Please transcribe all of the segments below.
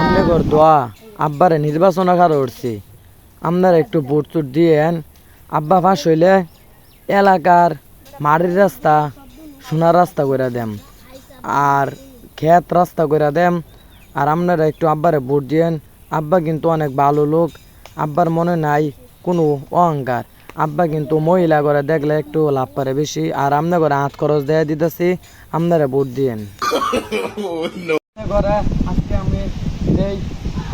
আপনাদের দোয়া আব্বারে নির্বাচন উঠছি। আপনারা একটু বুট চুট দিয়েন। আব্বা ফাঁস হইলে এলাকার মাড়ির রাস্তা সোনার রাস্তা করে দেম। আর ক্ষেত রাস্তা করে দেম। আর আপনারা একটু আব্বারে ভোট দিয়েন। আব্বা কিন্তু অনেক ভালো লোক। আব্বার মনে নাই কোনো অহংকার। আব্বা কিন্তু মহিলা করে দেখলে একটু লাভ পারে বেশি। আর আপনার করে হাত খরচ দেয়া দিতেছি আপনারা ভোট দিয়েন। ঘরে আজকে আমি এই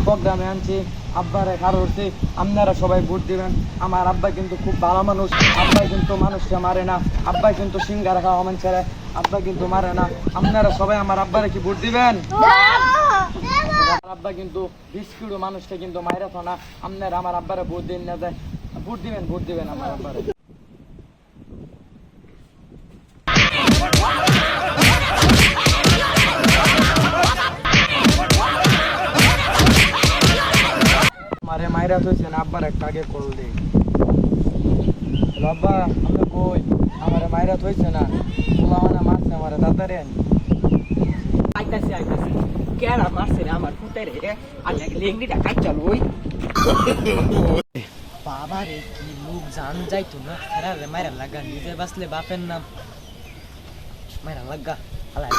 প্রোগ্রামে আনছি আব্বারে খার উঠছি আপনারা সবাই ভোট দিবেন। আমার আব্বা কিন্তু খুব ভালো মানুষ আব্বাই কিন্তু মানুষকে মারে না আব্বাই কিন্তু সিঙ্গারা খাওয়া মানুষের আব্বা কিন্তু মারে না। আপনারা সবাই আমার আব্বারে কি ভোট দিবেন? আমার আব্বা কিন্তু বিস্কুট মানুষকে কিন্তু মাইরা না আপনারা আমার আব্বারে ভোট দিন না দেয় ভোট দিবেন ভোট দিবেন আমার আব্বারে। মারে, মাইরা থইছে না, আব্বার একটা আগে কল দে আব্বা আমরা কই? আমারে মাইরা থইছে না। পোলা মানে মারছে আমারে, তাড়াতাড়ি। আইতাছে আইতাছে। কেডা মারছে রে আমার পুতে রে? আর লেংড়িটা কাইচা লই। বাবা রে, কি লোক জান যাইতো না। আরে রে, মাইরা লাগা, নিজে বাসলে বাপের নাম। মাইরা লাগা আলাই